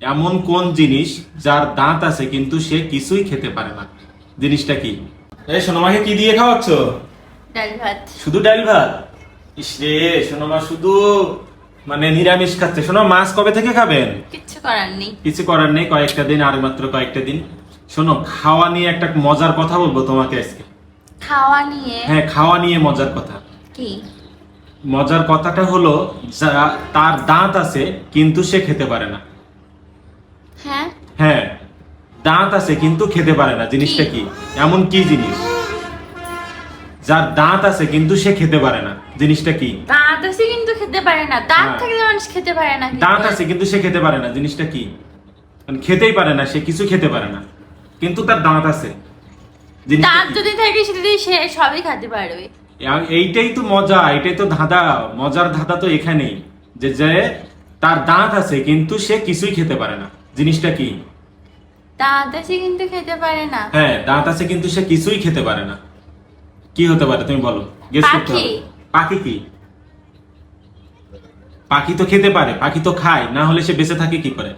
এমন কোন জিনিস যার দাঁত আছে কিন্তু সে কিছুই খেতে পারে না? জিনিসটা কি? এই সোনামাকে কি দিয়ে খাওয়াচ্ছ? ডাল ভাত। শুধু ডাল ভাত? ইস রে সোনামা শুধু মানে নিরামিষ খাচ্ছে। শোনো মাছ কবে থেকে খাবেন? কিচ্ছু করার নেই। কিছু করার নেই কয়েকটা দিন আর মাত্র কয়েকটা দিন। শোনো খাওয়া নিয়ে একটা মজার কথা বলব তোমাকে আজকে। খাওয়া নিয়ে? হ্যাঁ খাওয়া নিয়ে মজার কথা। কি? মজার কথাটা হলো যা- তার দাঁত আছে কিন্তু সে খেতে পারে না। হ্যাঁ দাঁত আছে কিন্তু খেতে পারে না জিনিসটা কি? এমন কি জিনিস? যার দাঁত আছে কিন্তু সে খেতে পারে না জিনিসটা কি? দাঁত আছে কিন্তু খেতে পারে না দাঁত হ্যাঁ। থাকলে মানুষ খেতে পারে না দাঁত আছে কিন্তু সে খেতে পারে না জিনিসটা কি? মানে খেতেই পারে না সে কিছু খেতে পারে না কিন্তু তার দাঁত আছে। দাঁত যদি থাকে সেটা দিয়ে সে সবই খেতে পারবে। এইটাই তো মজা এটাই তো ধাঁধা মজার ধাঁধা তো এখানেই যে যে তার দাঁত আছে কিন্তু সে কিছুই খেতে পারে না জিনিসটা কি? দাঁত আছে কিন্তু খেতে পারে না। হ্যাঁ দাঁত আছে কিন্তু সে কিছুই খেতে পারে না। কি হতে পারে তুমি বলো গেস করতে পাখি। হবে। পাখি কি? পাখি তো খেতে পারে পাখি তো খায় না হলে সে বেঁচে থাকে কি করে?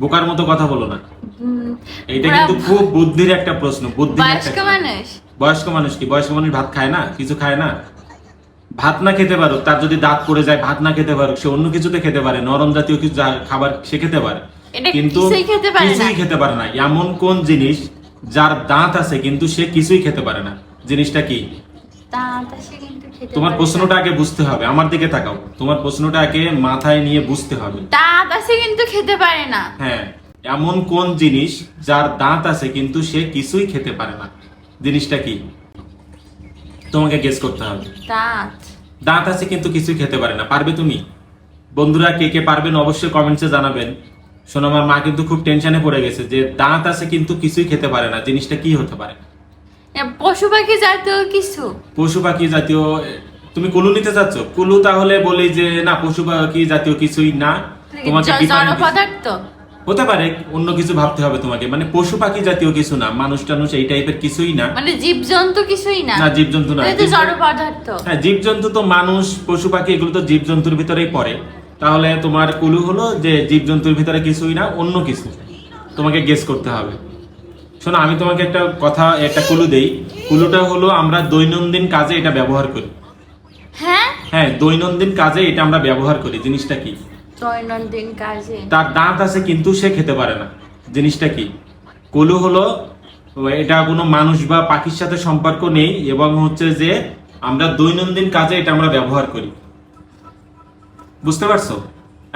বোকার মতো কথা বলো না। এটা কিন্তু খুব বুদ্ধির একটা প্রশ্ন একটা বয়স্ক মানুষ। বয়স্ক মানুষ কি? বয়স্ক মানুষ ভাত খায় না? কিছু খায় না? ভাত না খেতে পারুক তার যদি দাঁত পড়ে যায় ভাত না খেতে পারুক সে অন্য কিছুতে খেতে পারে নরম জাতীয় কিছু খাবার সে খেতে পারে। কিন্তু কিছুই খেতে পারে না। এমন কোন জিনিস যার দাঁত আছে কিন্তু সে কিছুই খেতে পারে না? জিনিসটা কি? তোমার প্রশ্নটা আগে বুঝতে হবে। আমার দিকে তাকাও। তোমার প্রশ্নটা আগে মাথায় নিয়ে বুঝতে হবে। দাঁত আছে কিন্তু খেতে পারে না। হ্যাঁ এমন কোন জিনিস যার দাঁত আছে কিন্তু সে কিছুই খেতে পারে না? জিনিসটা কি? তোমাকে গেস করতে হবে। দাঁত। দাঁত আছে কিন্তু কিছুই খেতে পারে না। পারবে তুমি? বন্ধুরা কে কে পারবেন অবশ্যই কমেন্টসে জানাবেন। শোনো আমার মা কিন্তু খুব টেনশনে পড়ে গেছে যে দাঁত আছে কিন্তু কিছুই খেতে পারে না জিনিসটা কি হতে পারে? পশু পাখি জাতীয় কিছু? পশু পাখি জাতীয় তুমি কুলু নিতে চাচ্ছ? কুলু তাহলে বলি যে না পশু পাখি জাতীয় কিছুই না। তোমাকে পদার্থ? হতে পারে অন্য কিছু ভাবতে হবে তোমাকে। মানে পশু পাখি জাতীয় কিছু না মানুষ টানুষ এই টাইপের কিছুই না। মানে জীবজন্তু কিছুই না? না জীবজন্তু না জড় পদার্থ। হ্যাঁ জীবজন্তু তো মানুষ পশু পাখি এগুলো তো জীবজন্তুর ভিতরেই পড়ে। তাহলে তোমার কুলু হলো যে জীবজন্তুর ভিতরে কিছুই না অন্য কিছু। তোমাকে গেস করতে হবে। শোনো আমি তোমাকে একটা কথা একটা কুলু দেই। কুলুটা হলো আমরা দৈনন্দিন কাজে এটা ব্যবহার করি। হ্যাঁ? হ্যাঁ দৈনন্দিন কাজে এটা আমরা ব্যবহার করি। জিনিসটা কি? দৈনন্দিন কাজে? তার দাঁত আছে কিন্তু সে খেতে পারে না। জিনিসটা কি? কুলু হলো এটা কোনো মানুষ বা পাখির সাথে সম্পর্ক নেই এবং হচ্ছে যে আমরা দৈনন্দিন কাজে এটা আমরা ব্যবহার করি। বুঝতে পারছ?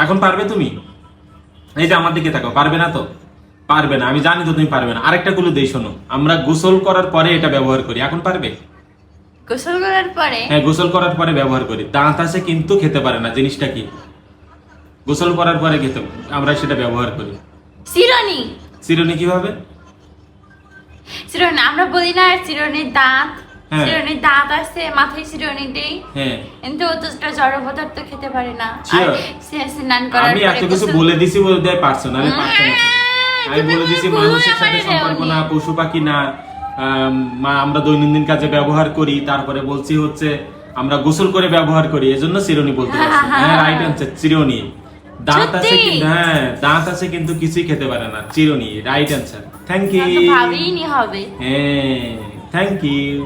এখন পারবে তুমি? এই যে আমার দিকে থাকো পারবে না তো? পারবে না আমি জানি তো তুমি পারবে না। আরেকটা গুলো দেই শোনো। আমরা গোসল করার পরে এটা ব্যবহার করি। এখন পারবে? গোসল করার পরে? হ্যাঁ গোসল করার পরে ব্যবহার করি। দাঁত আছে কিন্তু খেতে পারে না জিনিসটা কি? গোসল করার পরে খেতে আমরা সেটা ব্যবহার করি। চিরনি চিরুনি কীভাবে? চিরনি আমরা বলি না চিরনির দাঁত হ্যাঁ। দাঁত আছে মাথায় চিরনি দেই হ্যাঁ। কিন্তু তো জড় পদার্থ খেতে পারে না। আর স্নান করার আমি এত কিছু বলে দিছি বলে দেয় পারছ না আমি তুমি বলে দিছি মানুষের সাথে সম্পর্ক না পশু পাখি না। আমরা দৈনন্দিন কাজে ব্যবহার করি তারপরে বলছি হচ্ছে আমরা গোসল করে ব্যবহার করি এজন্য চিরুনি বলতে পারছি। হ্যাঁ রাইট আনসার চিরুনি দাঁত আছে কিন্তু হ্যাঁ দাঁত আছে কিন্তু কিছুই খেতে পারে না চিরুনি রাইট আনসার থ্যাংক ইউ ভাবিনি হবে। হ্যাঁ থ্যাংক ইউ